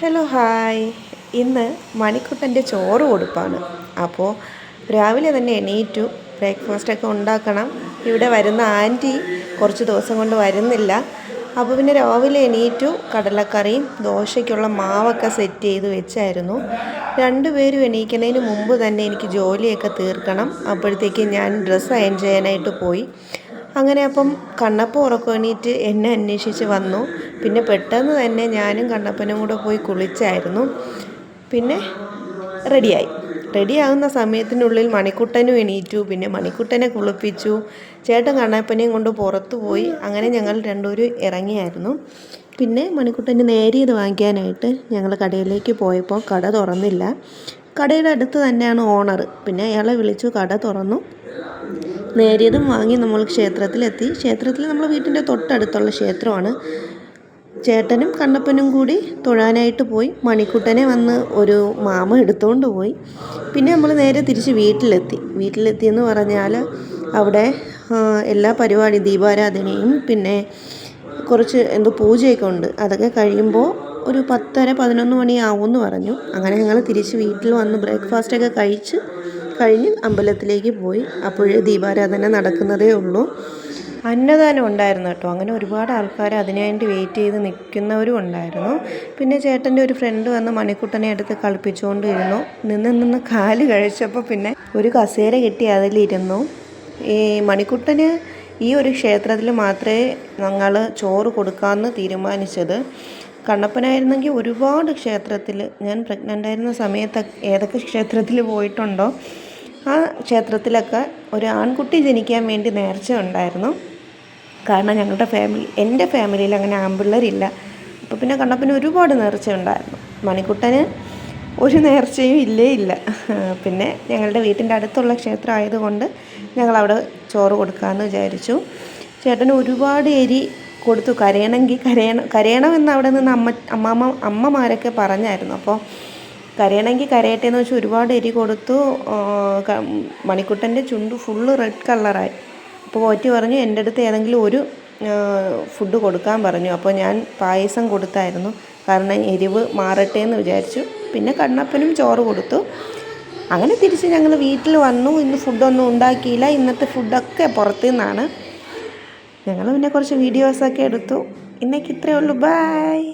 Hello hi ഇന്ന് മണിക്കുട്ടന്റെ ചോറ് കൊടുപ്പാണ്. അപ്പോൾ രാവിലെ തന്നെ എണീറ്റു. ബ്രേക്ക്ഫാസ്റ്റൊക്കെ ഉണ്ടാക്കണം. ഇവിടെ വരുന്ന ആന്റി കുറച്ച് ദിവസം കൊണ്ട് വരുന്നില്ല. അപ്പോൾ പിന്നെ രാവിലെ എണീറ്റു. കടലക്കറിയും ദോശയ്ക്കുള്ള മാവൊക്കെ സെറ്റ് ചെയ്ത് വെച്ചായിരുന്നു. രണ്ടുപേരും എണീക്കുന്നതിന് മുമ്പ് തന്നെ എനിക്ക് ജോലിയൊക്കെ തീർക്കണം. അപ്പോഴത്തേക്ക് ഞാൻ ഡ്രസ്സ് അയൻ ചെയ്യാനായിട്ട് പോയി. അങ്ങനെ അപ്പം കണ്ണപ്പ ഉറക്കം എണീറ്റ് എന്നെ അന്വേഷിച്ച് വന്നു. പിന്നെ പെട്ടെന്ന് തന്നെ ഞാനും കണ്ണപ്പനും കൂടെ പോയി കുളിച്ചായിരുന്നു. പിന്നെ റെഡിയായി. റെഡിയാകുന്ന സമയത്തിനുള്ളിൽ മണിക്കുട്ടനും എണീറ്റു. പിന്നെ മണിക്കുട്ടനെ കുളിപ്പിച്ചു. ചേട്ടൻ കണ്ണപ്പനെയും കൊണ്ട് പുറത്തു പോയി. അങ്ങനെ ഞങ്ങൾ രണ്ടുപേരും ഇറങ്ങിയായിരുന്നു. പിന്നെ മണിക്കുട്ടന് നേരിയത് വാങ്ങിക്കാനായിട്ട് ഞങ്ങൾ കടയിലേക്ക് പോയപ്പോൾ കട തുറന്നില്ല. കടയുടെ അടുത്ത് തന്നെയാണ് ഓണർ. പിന്നെ അയാളെ വിളിച്ചു. കട തുറന്നു. നേരിയതും വാങ്ങി നമ്മൾ ക്ഷേത്രത്തിലെത്തി. ക്ഷേത്രത്തിൽ നമ്മൾ വീട്ടിന്റെ തൊട്ടടുത്തുള്ള ക്ഷേത്രമാണ്. ചേട്ടനും കണ്ണപ്പനും കൂടി തൊഴാനായിട്ട് പോയി. മണിക്കുട്ടനെ വന്ന് ഒരു മാമ എടുത്തുകൊണ്ട് പോയി. പിന്നെ നമ്മൾ നേരെ തിരിച്ച് വീട്ടിലെത്തി. വീട്ടിലെത്തിയെന്ന് പറഞ്ഞാൽ അവിടെ എല്ലാ പരിപാടി ദീപാരാധനയും പിന്നെ കുറച്ച് എന്തോ പൂജയൊക്കെ ഉണ്ട്. അതൊക്കെ കഴിയുമ്പോൾ ഒരു പത്തര പതിനൊന്ന് മണിയാവുമെന്ന് പറഞ്ഞു. അങ്ങനെ ഞങ്ങൾ തിരിച്ച് വീട്ടിൽ വന്ന് ബ്രേക്ക്ഫാസ്റ്റൊക്കെ കഴിച്ച് കഴിഞ്ഞ് അമ്പലത്തിലേക്ക് പോയി. അപ്പോഴേ ദീപാരാധന നടക്കുന്നതേ ഉള്ളൂ. അന്നദാനം ഉണ്ടായിരുന്നു കേട്ടോ. അങ്ങനെ ഒരുപാട് ആൾക്കാർ അതിനുവേണ്ടി വെയിറ്റ് ചെയ്ത് നിൽക്കുന്നവരും ഉണ്ടായിരുന്നു. പിന്നെ ചേട്ടന്റെ ഒരു ഫ്രണ്ട് വന്ന് മണിക്കുട്ടനെ എടുത്ത് കളിപ്പിച്ചുകൊണ്ടിരുന്നു. നിന്ന് നിന്ന് കാൽ കഴിച്ചപ്പോൾ പിന്നെ ഒരു കസേര കിട്ടി അതിലിരുന്നു. ഈ മണിക്കുട്ടന് ഈ ഒരു ക്ഷേത്രത്തിൽ മാത്രമേ ഞങ്ങൾ ചോറ് കൊടുക്കാമെന്ന് തീരുമാനിച്ചത്. കണ്ണപ്പനായിരുന്നെങ്കിൽ ഒരുപാട് ക്ഷേത്രത്തിൽ ഞാൻ പ്രഗ്നന്റ് ആയിരുന്ന സമയത്ത് ഏതൊക്കെ ക്ഷേത്രത്തിൽ പോയിട്ടുണ്ടോ? ആ ക്ഷേത്രത്തിലൊക്കെ ഒരു ആൺകുട്ടി ജനിക്കാൻ വേണ്ടി നേർച്ച ഉണ്ടായിരുന്നു. കാരണം ഞങ്ങളുടെ ഫാമിലി എന്റെ ഫാമിലിയിൽ അങ്ങനെ ആൺപിള്ളേരില്ല. അപ്പോൾ പിന്നെ കണ്ടപ്പിന് ഒരുപാട് നേർച്ച ഉണ്ടായിരുന്നു. മണിക്കുട്ടന് ഒരു നേർച്ചയും ഇല്ലേ ഇല്ല. പിന്നെ ഞങ്ങളുടെ വീട്ടിന്റെ അടുത്തുള്ള ക്ഷേത്രം ആയതുകൊണ്ട് ഞങ്ങളവിടെ ചോറ് കൊടുക്കാമെന്ന് വിചാരിച്ചു. ചേട്ടന് ഒരുപാട് എരി കൊടുത്തു. കരയണമെങ്കിൽ കരയണം കരയണമെന്ന് അവിടെ നിന്ന് അമ്മ അമ്മാമ്മ അമ്മമാരൊക്കെ പറഞ്ഞായിരുന്നു. അപ്പോൾ കരയണമെങ്കിൽ കരയട്ടെ എന്ന് വെച്ചാൽ ഒരുപാട് എരി കൊടുത്തു മണിക്കുട്ടന്റെ ചുണ്ട് ഫുള്ള് റെഡ് കളറായി. അപ്പോൾ പോറ്റി പറഞ്ഞു എന്റെ അടുത്ത് ഏതെങ്കിലും ഒരു ഫുഡ് കൊടുക്കാൻ പറഞ്ഞു. അപ്പോൾ ഞാൻ പായസം കൊടുത്തായിരുന്നു. കാരണം എരിവ് മാറട്ടെ എന്ന് വിചാരിച്ചു. പിന്നെ കണ്ണപ്പനും ചോറ് കൊടുത്തു. അങ്ങനെ തിരിച്ച് ഞങ്ങൾ വീട്ടിൽ വന്നു. ഇന്ന് ഫുഡൊന്നും ഉണ്ടാക്കിയില്ല. ഇന്നത്തെ ഫുഡൊക്കെ പുറത്തു നിന്നാണ് ഞങ്ങൾ പിന്നെ കുറച്ച് വീഡിയോസൊക്കെ എടുത്തു. ഇന്നേക്ക് ഇത്രയേ ഉള്ളൂ. ബായ്